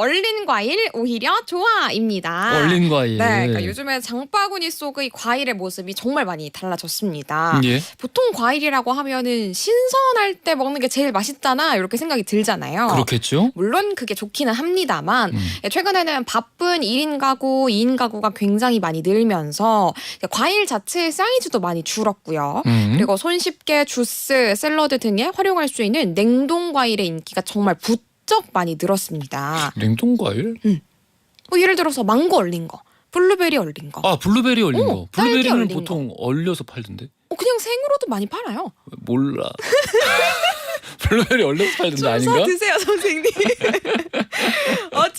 얼린 과일 오히려 좋아입니다. 얼린 과일. 네, 그러니까 요즘에 장바구니 속의 과일의 모습이 정말 많이 달라졌습니다. 예. 보통 과일이라고 하면은 신선할 때 먹는 게 제일 맛있잖아 이렇게 생각이 들잖아요. 그렇겠죠. 물론 그게 좋기는 합니다만 음. 최근에는 바쁜 1인 가구, 2인 가구가 굉장히 많이 늘면서 과일 자체의 사이즈도 많이 줄었고요. 음. 그리고 손쉽게 주스, 샐러드 등에 활용할 수 있는 냉동 과일의 인기가 정말 부쩍 많이 늘었습니다. 냉동 과일? 뭐 예를 들어서 망고 얼린 거, 블루베리 얼린 거. 아 블루베리 얼린 오, 거. 딸기 블루베리는 얼린 보통 얼려서 팔던데. 어, 그냥 생으로도 많이 팔아요. 몰라. 블루베리 얼려서 팔던데 좀 아닌가? 사드세요, 선생님.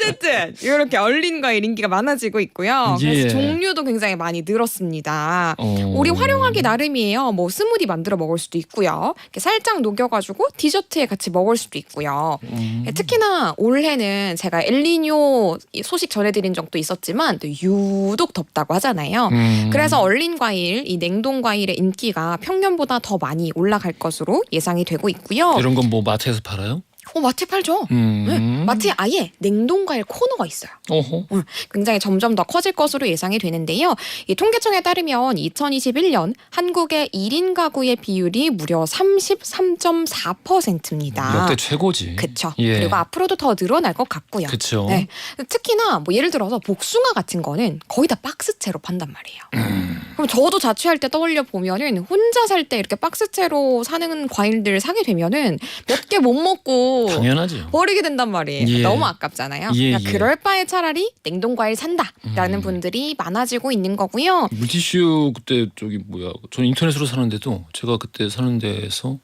어쨌든 이렇게 얼린 과일 인기가 많아지고 있고요. 예. 그래서 종류도 굉장히 많이 늘었습니다. 어. 우리 활용하기 나름이에요. 뭐 스무디 만들어 먹을 수도 있고요. 이렇게 살짝 녹여가지고 디저트에 같이 먹을 수도 있고요. 음. 특히나 올해는 제가 엘니뇨 소식 전해드린 적도 있었지만 또 유독 덥다고 하잖아요. 음. 그래서 얼린 과일, 이 냉동 과일의 인기가 평년보다 더 많이 올라갈 것으로 예상이 되고 있고요. 이런 건 뭐 마트에서 팔아요? 어, 마트에 팔죠. 음. 네, 마트에 아예 냉동 과일 코너가 있어요. 어허. 응, 굉장히 점점 더 커질 것으로 예상이 되는데요. 이 통계청에 따르면 2021년 한국의 1인 가구의 비율이 무려 33.4%입니다. 역대 최고지. 그쵸. 예. 그리고 앞으로도 더 늘어날 것 같고요. 그쵸. 네. 특히나 뭐 예를 들어서 복숭아 같은 거는 거의 다 박스채로 판단 말이에요. 음. 그럼 저도 자취할 때 떠올려 보면은 혼자 살 때 이렇게 박스채로 사는 과일들 사게 되면은 몇 개 못 먹고 당연하죠. 버리게 된단 말이에요. 예. 너무 아깝잖아요. 예, 그러니까 예. 그럴 바에 차라리 냉동 과일 산다라는 음. 분들이 많아지고 있는 거고요. 물티슈 그때 저기 뭐야? 저는 인터넷으로 사는데도 제가 그때 사는 데에서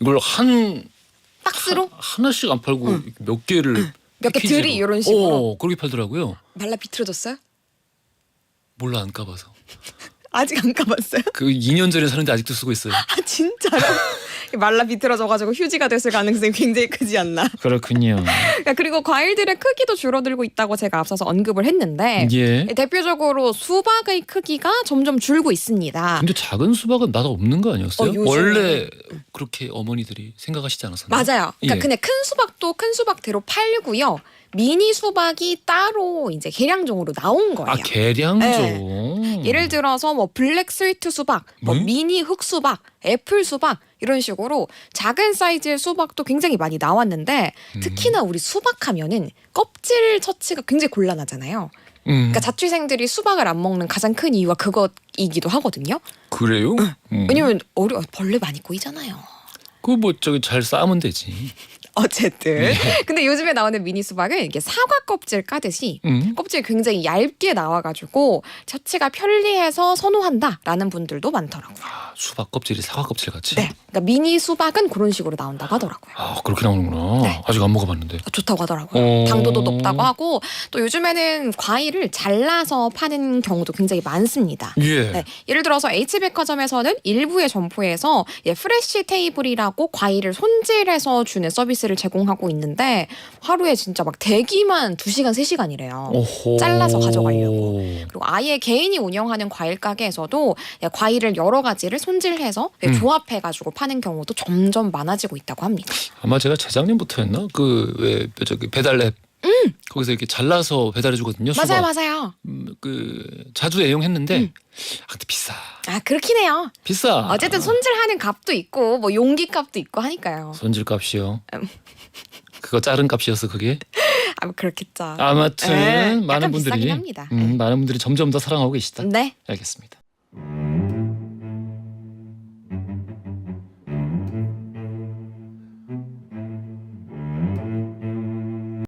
이걸 한 박스로 하, 나씩 안 팔고 응. 몇 개를 몇 개 패키지로. 들이 이런 식으로 어, 그렇게 팔더라고요. 말라 비틀어졌어요? 몰라 안 까봐서. 아직 안 까봤어요? 그 2년 전에 사는데 아직도 쓰고 있어요. 아 진짜로? 말라 비틀어져가지고 휴지가 됐을 가능성이 굉장히 크지 않나? 그렇군요. 야, 그리고 과일들의 크기도 줄어들고 있다고 제가 앞서서 언급을 했는데 예. 대표적으로 수박의 크기가 점점 줄고 있습니다. 근데 작은 수박은 맛 없는 거 아니었어요? 어, 요즘에- 원래 그렇게 어머니들이 생각하시지 않았었나요? 맞아요. 그러니까 예. 근데 큰 수박도 큰 수박대로 팔고요. 미니 수박이 따로 이제 계량종으로 나온 거예요. 아 계량종. 네. 예를 들어서 뭐 블랙 스위트 수박, 뭐 네? 미니 흑 수박, 애플 수박 이런 식으로 작은 사이즈의 수박도 굉장히 많이 나왔는데 음. 특히나 우리 수박하면은 껍질 처치가 굉장히 곤란하잖아요. 음. 그러니까 자취생들이 수박을 안 먹는 가장 큰 이유가 그것이기도 하거든요. 그래요? 음. 왜냐면 어려 벌레 많이 꼬이잖아요. 그뭐 저기 잘 싸면 되지. 어쨌든 네. 근데 요즘에 나오는 미니 수박은 이게 사과 껍질 까듯이 음. 껍질이 굉장히 얇게 나와가지고 처치가 편리해서 선호한다라는 분들도 많더라고요. 아, 수박 껍질이 사과 껍질 같이. 네, 그러니까 미니 수박은 그런 식으로 나온다고 하더라고요. 아 그렇게 나오는구나. 네. 아직 안 먹어봤는데. 좋다고 하더라고요. 어. 당도도 높다고 하고 또 요즘에는 과일을 잘라서 파는 경우도 굉장히 많습니다. 예. 네, 예를 들어서 H백화점에서는 일부의 점포에서 예, 프레쉬 테이블이라고 과일을 손질해서 주는 서비스 를 제공하고 있는데 하루에 진짜 막 대기만 2시간, 3시간이래요. 오호. 잘라서 가져가려고. 그리고 아예 개인이 운영하는 과일 가게에서도 예, 과일을 여러 가지를 손질해서 예, 음. 조합해 가지고 파는 경우도 점점 많아지고 있다고 합니다. 아마 제가 재작년부터였나 그 왜 저기 배달앱. 거기서 이렇게 잘라서 배달해 주거든요. 수박. 음. 맞아요, 맞아요. 음, 그 자주 애용했는데 음. 아 근데 비싸. 아 그렇긴 해요. 비싸. 어쨌든 손질하는 값도 있고 뭐 용기 값도 있고 하니까요. 손질 값이요. 음. 그거 자른 값이었어 그게. 아 그렇겠죠. 아무튼 네, 많은 약간 분들이 비싸긴 합니다. 음, 많은 분들이 점점 더 사랑하고 계시다. 네. 알겠습니다.